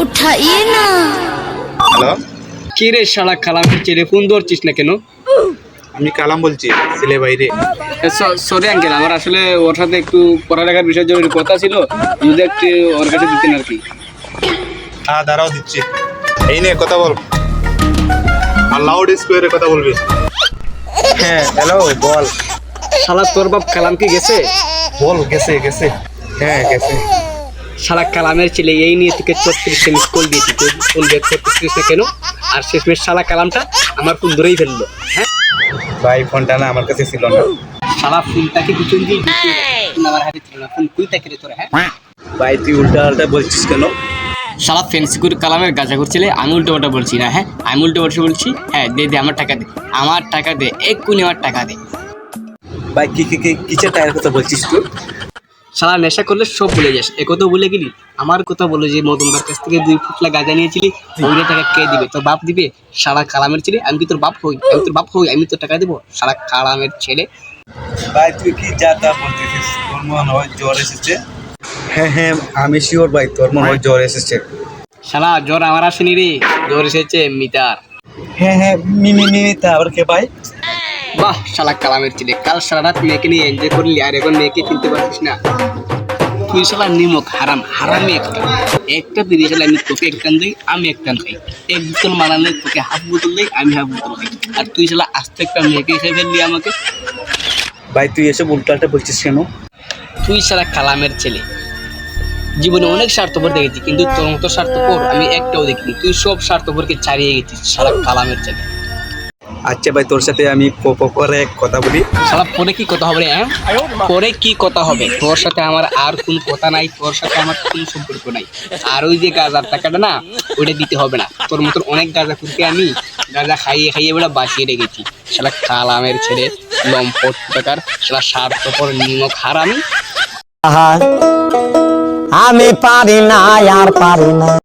উঠাইয়ে না। কি রে শালা কালাম করছি রে? ফোন ধরছিস না কেন? আমি কালাম বলছি ছেলে বাইরে। সরি আঙ্কেল আমার আসলে ওর সাথে একটু পড়ালেখার বিষয়ে জরুরি কথা ছিল যদি একটু ওর কাছে দিতেন আর কি। হ্যাঁ দাঁড়াও দিচ্ছি। এই নিয়ে কথা বল। আর লাউড স্কোয়ারে কথা বলবি। হ্যাঁ হ্যালো বল। শালা তোর বাপ কালাম কি গেছে? বল গেছে গেছে। হ্যাঁ গেছে। শালা কালামের ছেলে এই নিয়ে তোকে ছত্রিশটা মিস কল দিয়েছি ব্যাক করতেছিস না কেন? আর শেষমেশ শালা কালামটা আমার ফোন ধরেই ফেলল হ্যাঁ? ভাই ফোনটা না আমার কাছে ছিল না। সারা ফোনটাকে পিছন দিয়ে আমার হাতে ছিল না ফোন কুই তাকে রে তোরা হ্যাঁ? ভাই তুই উল্টা আল্টা বলছিস কেন? শালা ফেন্সি করে কালামের গাঁজা করছিলে আমি উল্টো পাল্টা বলছি না হ্যাঁ? আমি উল্টো পাল্টা বলছি হ্যাঁ দে দে আমার টাকা দে আমার টাকা দে এক্ষুনি আমার টাকা দে। ভাই কি কি কি কিসের টায়ার কথা বলছিস তুই? শালা নেশা করলে সব ভুলে যাস। এ কথা বলে গেলি? আমার কথা বলো যে মদনদার কাছ থেকে দুই ফুটলা গাঁজা নিয়েছিলি ওইটা টাকা কে দিবে? তোর বাপ দিবে? সারা কালামের ছেলে আমি কি তোর বাপ হই? আমি তোর বাপ হই আমি তোর টাকা দেবো? সারা কালামের ছেলে। ভাই তুই কি যা তা বলতেছিস? তোর মনে হয় জ্বর এসেছে? হ্যাঁ হ্যাঁ আমি শিওর ভাই তোর মনে হয় জ্বর এসেছে। শালা জ্বর আমার আসেনি রে। জ্বর এসেছে মিটার হ্যাঁ হ্যাঁ মিমি মিমি তারপর কে ভাই? বাহ শালা কালামের ছেলে। কাল সারা রাত মেয়েকে নিয়ে এনজয় করলি আর এখন মেয়েকে চিনতে পারছিস না। তুই শালা নিমক হারাম হারামি একটা একটা দিদি শালা আমি তোকে এক টান দিই আমি এক টান খাই। এক বোতল মারালে তোকে হাফ বোতল দিই আমি হাফ বোতল খাই। আর তুই শালা আস্তে একটা মেয়েকে এসে ফেললি আমাকে। ভাই তুই এসব উল্টা আল্টা বলছিস কেন? তুই শালা কালামের ছেলে। জীবনে অনেক স্বার্থপর দেখেছি কিন্তু তোর মতো স্বার্থপর আমি একটাও দেখিনি। তুই সব স্বার্থপরকে ছাড়িয়ে গেছিস শালা কালামের ছেলে। আচ্ছা ভাই তোর সাথে আমি পরে কথা বলি। শালা পরে কি কথা হবে হ্যাঁ পরে কি কথা হবে? তোর সাথে আমার আর কোন কথা নাই তোর সাথে আমার কোন সম্পর্ক নাই। আর ওই যে গাঁজার টাকাটা না ওইটা দিতে হবে না। তোর মতন অনেক গাঁজা করতে আমি গাঁজা খাইয়ে খাইয়ে বেড়া বাঁচিয়ে রেখেছি। শালা কালামের ছেলে লম্পট টাকার শালা স্বার্থপর নিমক হারামি আমি পারি না আর পারি না।